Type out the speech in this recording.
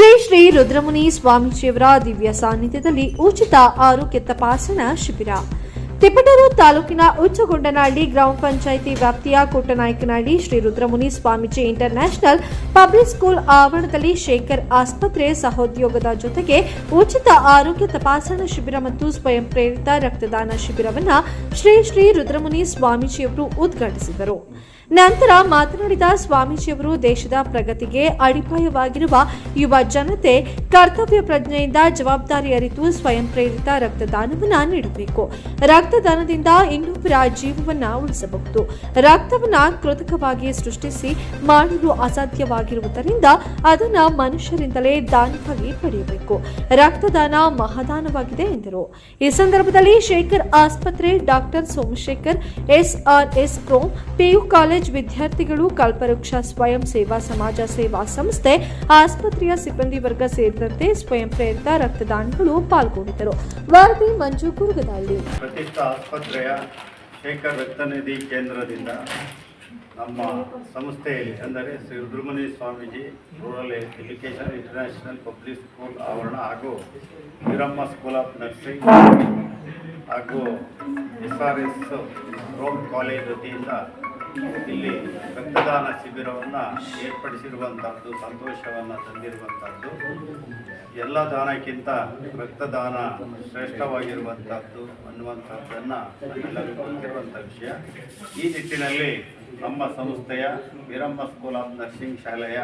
ಶ್ರೀ ಶ್ರೀ ರುದ್ರಮುನಿ ಸ್ವಾಮೀಜಿಯವರ ದಿವ್ಯ ಸಾನ್ನಿಧ್ಯದಲ್ಲಿ ಉಚಿತ ಆರೋಗ್ಯ ತಪಾಸಣಾ ಶಿಬಿರ. ತಿಪಟೂರು ತಾಲೂಕಿನ ಉಚ್ಚಗೊಂಡನಹಳ್ಳಿ ಗ್ರಾಮ ಪಂಚಾಯಿತಿ ವ್ಯಾಪ್ತಿಯ Kotanayakanahalli Shri Rudramuni Swamiji international public school ಆವರಣದಲ್ಲಿ ಶೇಖರ್ ಆಸ್ಪತ್ರೆ ಸಹೋದ್ಯೋಗದ ಜೊತೆಗೆ ಉಚಿತ ಆರೋಗ್ಯ ತಪಾಸಣಾ ಶಿಬಿರ ಮತ್ತು ಸ್ವಯಂ ಪ್ರೇರಿತ ರಕ್ತದಾನ ಶಿಬಿರವನ್ನು ಶ್ರೀ ಶ್ರೀ ರುದ್ರಮುನಿ ಸ್ವಾಮೀಜಿಯವರು ಉದ್ಘಾಟಿಸಿದರು. ನಂತರ ಮಾತನಾಡಿದ ಸ್ವಾಮೀಜಿಯವರು ದೇಶದ ಪ್ರಗತಿಗೆ ಅಡಿಪಾಯವಾಗಿರುವ ಯುವ ಜನತೆ ಕರ್ತವ್ಯ ಪ್ರಜ್ಞೆಯಿಂದ ಜವಾಬ್ದಾರಿ ಅರಿತು ಸ್ವಯಂ ಪ್ರೇರಿತ ರಕ್ತದಾನವನ್ನು ನೀಡಬೇಕು. ರಕ್ತದಾನದಿಂದ ಇನ್ನೊಬ್ಬರ ಜೀವವನ್ನ ಉಳಿಸಬಹುದು. ರಕ್ತವನ್ನ ಕೃತಕವಾಗಿ ಸೃಷ್ಟಿಸಿ ಮಾಡಲು ಅಸಾಧ್ಯವಾಗಿರುವುದರಿಂದ ಅದನ್ನ ಮನುಷ್ಯರಿಂದಲೇ ದಾನವಾಗಿ ಪಡೆಯಬೇಕು. ರಕ್ತದಾನ ಮಹಾದಾನವಾಗಿದೆ ಎಂದರು. ಈ ಸಂದರ್ಭದಲ್ಲಿ ಶೇಖರ್ ಆಸ್ಪತ್ರೆ doctor Somashekhar, S R S chrome P U college ವಿದ್ಯಾರ್ಥಿಗಳು ಕಲ್ಪವೃಕ್ಷ ಸ್ವಯಂ ಸೇವಾ ಸಮಾಜ ಸೇವಾ ಸಂಸ್ಥೆ, ಆಸ್ಪತ್ರೆಯ ಸಿಬ್ಬಂದಿ ವರ್ಗ ಸೇರಿದಂತೆ ಸ್ವಯಂ ಪ್ರೇರಿತ ರಕ್ತದಾನಿಗಳು ಪಾಲ್ಗೊಂಡಿದ್ದರು. ವರದಿ ಮಂಜು ಕುರುಗದಹಳ್ಳಿ ಪ್ರತಿಷ್ಠಾ ಆಸ್ಪತ್ರೆಯ ಶೇಖರ್ ರಕ್ತನಿಧಿ ಕೇಂದ್ರದಿಂದ ನಮ್ಮ ಸಂಸ್ಥೆಯಲ್ಲಿ ಅಂದರೆ Shri Rudramuni Swamiji rural education international public school ಆವರಣ ಹಾಗೂ ವೀರಮ್ಮ ಸ್ಕೂಲ್ ಆಫ್ ನರ್ಸಿಂಗ್ ಹಾಗೂ ಎಸ್ ಆರ್ ಎಸ್ ಕಾಲೇಜ್ ವತಿಯಿಂದ ಇಲ್ಲಿ ರಕ್ತದಾನ ಶಿಬಿರವನ್ನು ಏರ್ಪಡಿಸಿರುವಂಥದ್ದು ಸಂತೋಷವನ್ನು ತಂದಿರುವಂಥದ್ದು ಎಲ್ಲ ದಾನಕ್ಕಿಂತ ರಕ್ತದಾನ ಶ್ರೇಷ್ಠವಾಗಿರುವಂಥದ್ದು ಅನ್ನುವಂಥದ್ದನ್ನು ಗೊತ್ತಿರುವಂಥ ವಿಷಯ. ಈ ನಿಟ್ಟಿನಲ್ಲಿ ನಮ್ಮ ಸಂಸ್ಥೆಯ ವೀರಮ್ಮ ಸ್ಕೂಲ್ ಆಫ್ ನರ್ಸಿಂಗ್ ಶಾಲೆಯ